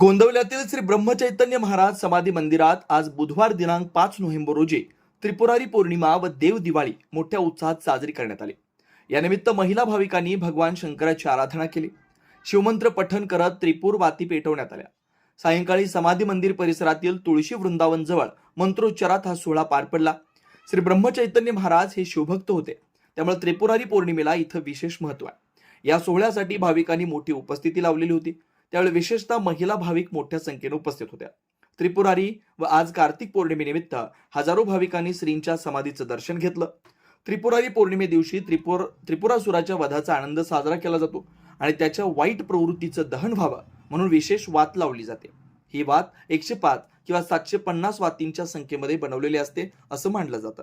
गोंदवल्यातील श्री ब्रह्मचैतन्य महाराज समाधी मंदिरात आज बुधवार दिनांक पाच नोव्हेंबर रोजी त्रिपुरारी पौर्णिमा व देव दिवाळी मोठ्या उत्साहात साजरी करण्यात आली. यानिमित्त महिला भाविकांनी भगवान शंकराची आराधना केली. शिवमंत्र पठण करत त्रिपूर वाती पेटवण्यात आल्या. सायंकाळी समाधी मंदिर परिसरातील तुळशी वृंदावन जवळ मंत्रोच्चारात हा सोहळा पार पडला. श्री ब्रह्मचैतन्य महाराज हे शिवभक्त होते. त्यामुळे त्रिपुरारी पौर्णिमेला इथं विशेष महत्त्व आहे. या सोहळ्यासाठी भाविकांनी मोठी उपस्थिती लावलेली होती. त्यावेळी विशेषतः महिला भाविक मोठ्या संख्येने उपस्थित होत्या त्रिपुरारी व आज कार्तिक पौर्णिमेनिमित्त हजारो भाविकांनी श्रींच्या समाधीचं दर्शन घेतलं त्रिपुरारी पौर्णिमे दिवशी त्रिपुर त्रिपुरासुराच्या वधाचा आनंद साजरा केला जातो आणि त्याच्या वाईट प्रवृत्तीचं दहन व्हावं म्हणून विशेष वात लावली जाते ही वात एकशे पाच किंवा सातशे पन्नास वातींच्या संख्येमध्ये बनवलेली असते असं मानलं जातं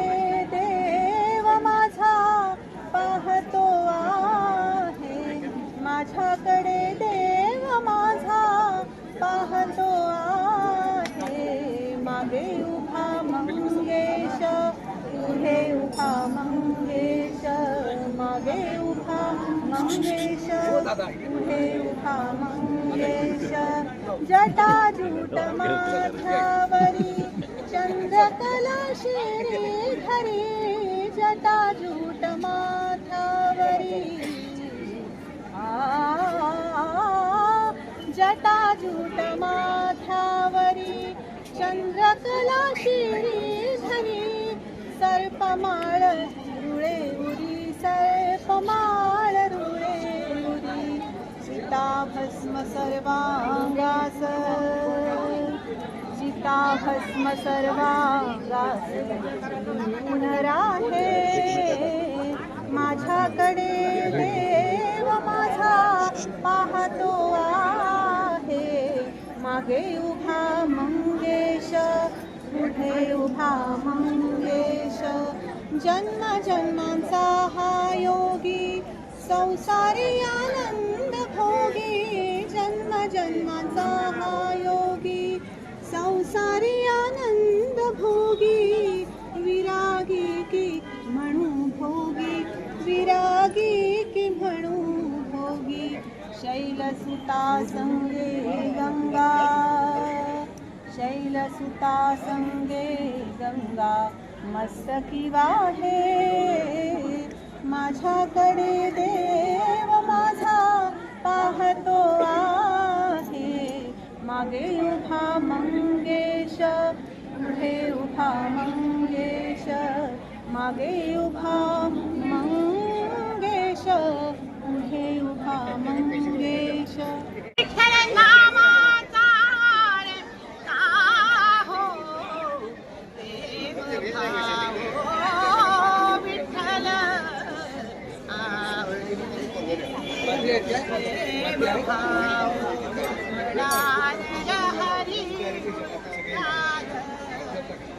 मंगेश पुढे उभा मंगेश जटाजूट माथावरी चंद्रकला शिरी जटा जटाजूट माथावरी जटा जटाजूट माथावरी चंद्रकला शिरी धरी सर्पमाळ रुळे उरी सर्पमाळ भस्म सर्वांगास. सीता भस्म सर्वांगास. पुनराहे माझ्याकडे देव माझा. पाहतो आहे. मागे उभा मंगेश पुढे उभा मंगेश. जन्म जन्मांचा हा योगी संसारी आनंद भोगी विरागी की म्हणू भोगी विरागी की म्हणू भोगी शैलसुता संगे गंगा शैलसुता संगे गंगा मस्तकी वाहे। उभा मंगेश मागे उभा मंगेश पुढे उभा मंगेश भाव राज हरी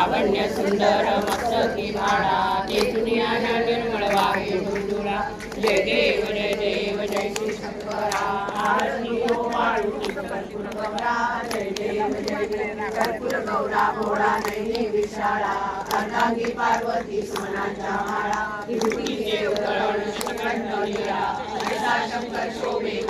लावण्य सुंदर मस्तकी भाडा ते दुनियान निर्मळ वाहे गुरुला जय देव जय देव जय श्री शंकरा आरती हो मारुती कर्पूर गौरा जय देव जय देव. कर्पूर गौरा भोळा विशाळा. अर्धांगी पार्वती माळा. देव तळण लीला शंकर शोभे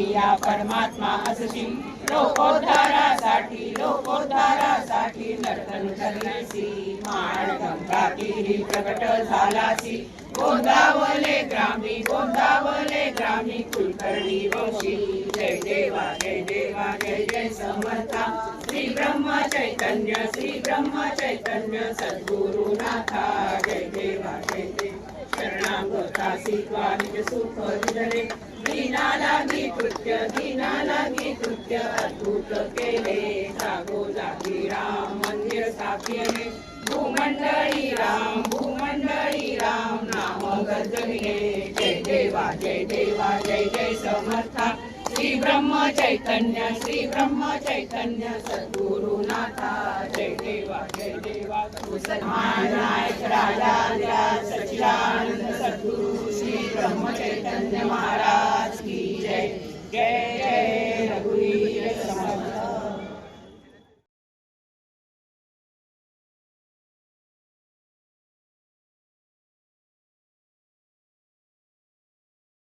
या परमात्मा असशी लोकोद्धारासाठी लोकोद्धारासाठी नर्तन करण्यासी माळ गंगा तीरी प्रकट झालासी गोंदावले ग्रामी गोंदावले ग्रामी कुलकर्णी वंशी. जय देवा जय देवा जय जय समर्था. श्री ब्रह्म चैतन्य श्री ब्रह्म चैतन्य सद्गुरुनाथा. जय देवा जय देवा. शरणागतासी निज सुख दिले दीना लागी कृत्य दीना लागी कृत्य अद्भुत केले। जागो जागी राम मंदिर स्थापिले भूमंडळी राम भूमंडळी राम नाम गजविले जय देवा जय देवा जय जय समर्था। श्री ब्रह्म चैतन्य श्री ब्रह्म चैतन्य सद्गुरुनाथा जय देवा जय देवा मुसलमान नायक राजा सच्चिदानंद सद्गुरु श्री ब्रह्म चैतन्य महाराज की जय जय